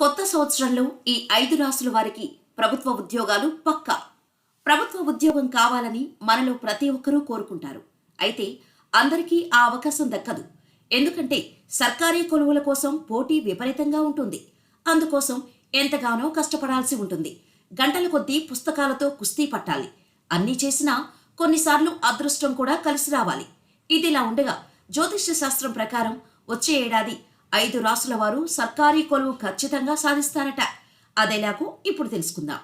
కొత్త సంవత్సరంలో ఈ ఐదు రాసుల వారికి ప్రభుత్వ ఉద్యోగాలు పక్కా. ప్రభుత్వ ఉద్యోగం కావాలని మనలో ప్రతి ఒక్కరూ కోరుకుంటారు. అయితే అందరికీ ఆ అవకాశం దక్కదు. ఎందుకంటే సర్కారీ కొలువుల కోసం పోటీ విపరీతంగా ఉంటుంది. అందుకోసం ఎంతగానో కష్టపడాల్సి ఉంటుంది. గంటల కొద్దీ పుస్తకాలతో కుస్తీ పట్టాలి. అన్నీ చేసినా కొన్నిసార్లు అదృష్టం కూడా కలిసి రావాలి. ఇదిలా ఉండగా జ్యోతిష్య శాస్త్రం ప్రకారం వచ్చే ఏడాది ఐదు రాసుల వారు సర్కారీ కొలువు ఖచ్చితంగా సాధిస్తారట. అదేలాగో ఇప్పుడు తెలుసుకుందాం.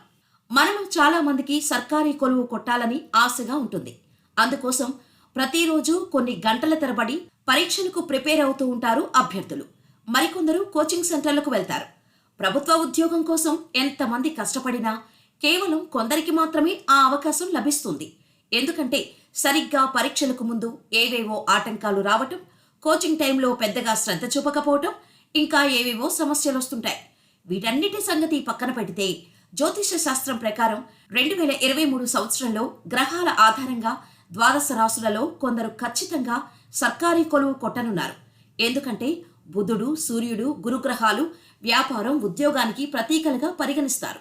మనలో చాలా మందికి సర్కారీ కొలువు కొట్టాలని ఆశగా ఉంటుంది. అందుకోసం ప్రతిరోజు కొన్ని గంటల తరబడి పరీక్షలకు ప్రిపేర్ అవుతూ ఉంటారు అభ్యర్థులు. మరికొందరు కోచింగ్ సెంటర్లకు వెళ్తారు. ప్రభుత్వ ఉద్యోగం కోసం ఎంతమంది కష్టపడినా కేవలం కొందరికి మాత్రమే ఆ అవకాశం లభిస్తుంది. ఎందుకంటే సరిగ్గా పరీక్షలకు ముందు ఏవేవో ఆటంకాలు రావటం కోచింగ్ టైంలో పెద్దగా శ్రద్ధ చూపకపోవటం ఇంకా ఏవేవో సమస్యలు వస్తుంటాయి వీటన్నిటి సంగతి పక్కన పెడితే జ్యోతిష శాస్త్రం ప్రకారం రెండు వేల ఇరవై మూడు సంవత్సరంలో గ్రహాల ఆధారంగా ద్వాదశ రాసులలో కొందరు ఖచ్చితంగా సర్కారీ కొలువు కొట్టనున్నారు. ఎందుకంటే బుధుడు సూర్యుడు గురుగ్రహాలు వ్యాపారం ఉద్యోగానికి ప్రతీకలుగా పరిగణిస్తారు.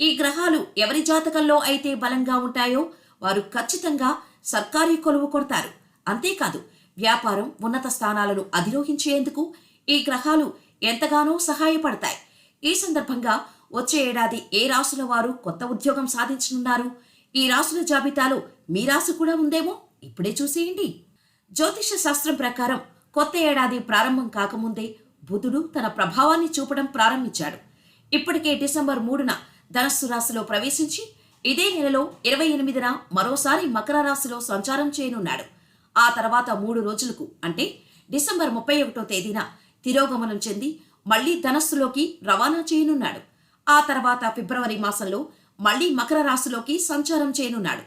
ఈ గ్రహాలు ఎవరి జాతకంలో అయితే బలంగా ఉంటాయో వారు ఖచ్చితంగా సర్కారీ కొలువు కొడతారు. అంతేకాదు వ్యాపారం ఉన్నత స్థానాలను అధిరోహించేందుకు ఈ గ్రహాలు ఎంతగానో సహాయపడతాయి. ఈ సందర్భంగా వచ్చే ఏడాది ఏ రాసుల వారు కొత్త ఉద్యోగం సాధించనున్నారు? ఈ రాసుల జాబితాలో మీ రాశి కూడా ఉందేమో? ఇప్పుడే చూసేయండి. జ్యోతిష శాస్త్రం ప్రకారం కొత్త ఏడాది ప్రారంభం కాకముందే బుధుడు తన ప్రభావాన్ని చూపడం ప్రారంభించాడు. ఇప్పటికే డిసెంబర్ మూడున ధనస్సు రాశిలో ప్రవేశించి ఇదే నెలలో ఇరవై ఎనిమిదిన మరోసారి మకర రాశిలో సంచారం చేయనున్నాడు. ఆ తర్వాత మూడు రోజులకు అంటే డిసెంబర్ ముప్పై ఒకటో తేదీన తిరోగమనం చెంది మళ్ళీ ధనస్సులోకి రవాణా చేయనున్నాడు. ఆ తర్వాత ఫిబ్రవరి మాసంలో మళ్ళీ మకర రాశిలోకి సంచారం చేయనున్నాడు.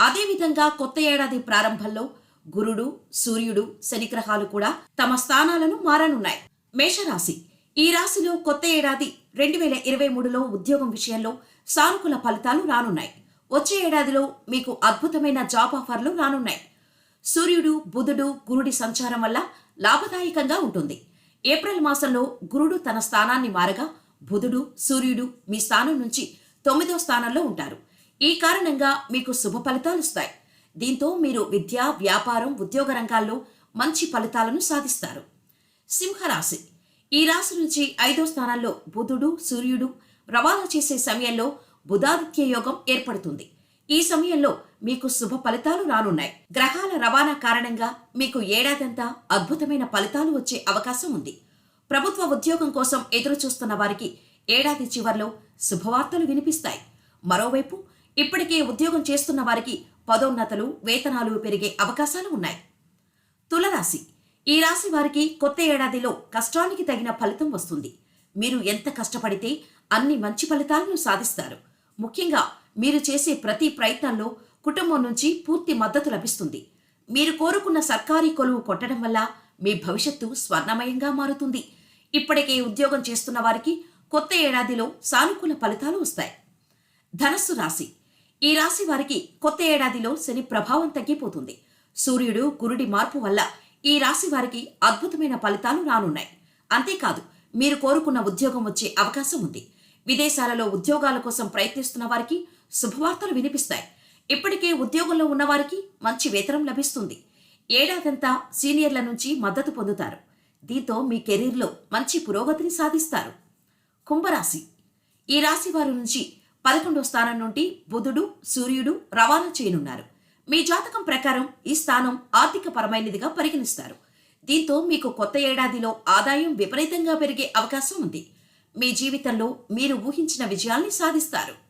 అదేవిధంగా కొత్త ఏడాది ప్రారంభంలో గురుడు సూర్యుడు శనిగ్రహాలు కూడా తమ స్థానాలను మారనున్నాయి. మేషరాశి ఈ రాశిలో కొత్త ఏడాది రెండు వేల ఇరవై మూడులో ఉద్యోగం విషయంలో సానుకూల ఫలితాలు రానున్నాయి. వచ్చే ఏడాదిలో మీకు అద్భుతమైన జాబ్ ఆఫర్లు రానున్నాయి. సూర్యుడు బుధుడు గురుడి సంచారం వల్ల లాభదాయకంగా ఉంటుంది. ఏప్రిల్ మాసంలో గురుడు తన స్థానాన్ని మారగా బుధుడు సూర్యుడు మీ స్థానం నుంచి తొమ్మిదో స్థానంలో ఉంటారు. ఈ కారణంగా మీకు శుభ ఫలితాలు వస్తాయి. దీంతో మీరు విద్య వ్యాపారం ఉద్యోగ రంగాల్లో మంచి ఫలితాలను సాధిస్తారు. సింహరాశి. ఈ రాశి నుంచి ఐదో స్థానంలో బుధుడు సూర్యుడు రవాణా చేసే సమయంలో బుధాదిత్య యోగం ఏర్పడుతుంది. ఈ సమయంలో మీకు శుభ ఫలితాలు రానున్నాయి. గ్రహాల రవాణా కారణంగా మీకు ఏడాదంతా అద్భుతమైన ఫలితాలు వచ్చే అవకాశం ఉంది. ప్రభుత్వ ఉద్యోగం కోసం ఎదురు చూస్తున్న వారికి ఏడాది చివర్లో శుభవార్తలు వినిపిస్తాయి. మరోవైపు ఇప్పటికే ఉద్యోగం చేస్తున్న వారికి పదోన్నతలు వేతనాలు పెరిగే అవకాశాలు ఉన్నాయి. తులరాశి. ఈ రాశి వారికి కొత్త ఏడాదిలో కష్టానికి తగిన ఫలితం వస్తుంది. మీరు ఎంత కష్టపడితే అన్ని మంచి ఫలితాలను సాధిస్తారు. ముఖ్యంగా మీరు చేసే ప్రతి ప్రయత్నంలో కుటుంబం నుంచి పూర్తి మద్దతు లభిస్తుంది. మీరు కోరుకున్న సర్కారీ కొలువు కొట్టడం వల్ల మీ భవిష్యత్తు స్వర్ణమయంగా మారుతుంది. ఇప్పటికే ఉద్యోగం చేస్తున్న వారికి కొత్త ఏడాదిలో సానుకూల ఫలితాలు వస్తాయి. ధనస్సు రాశి. ఈ రాశి వారికి కొత్త ఏడాదిలో శని ప్రభావం తగ్గిపోతుంది. సూర్యుడు గురుడి మార్పు వల్ల ఈ రాశి వారికి అద్భుతమైన ఫలితాలు రానున్నాయి. అంతేకాదు మీరు కోరుకున్న ఉద్యోగం వచ్చే అవకాశం ఉంది. విదేశాలలో ఉద్యోగాల కోసం ప్రయత్నిస్తున్న వారికి శుభవార్తలు వినిపిస్తాయి. ఇప్పటికే ఉద్యోగంలో ఉన్నవారికి మంచి వేతనం లభిస్తుంది. ఏడాదంతా సీనియర్ల నుంచి మద్దతు పొందుతారు. దీంతో మీ కెరీర్లో మంచి పురోగతిని సాధిస్తారు. కుంభరాశి. ఈ రాశి వారి నుంచి పదకొండో స్థానం నుండి బుధుడు సూర్యుడు రవాణా చేయనున్నారు. మీ జాతకం ప్రకారం ఈ స్థానం ఆర్థిక పరమైనదిగా పరిగణిస్తారు. దీంతో మీకు కొత్త ఏడాదిలో ఆదాయం విపరీతంగా పెరిగే అవకాశం ఉంది. మీ జీవితంలో మీరు ఊహించిన విజయాల్ని సాధిస్తారు.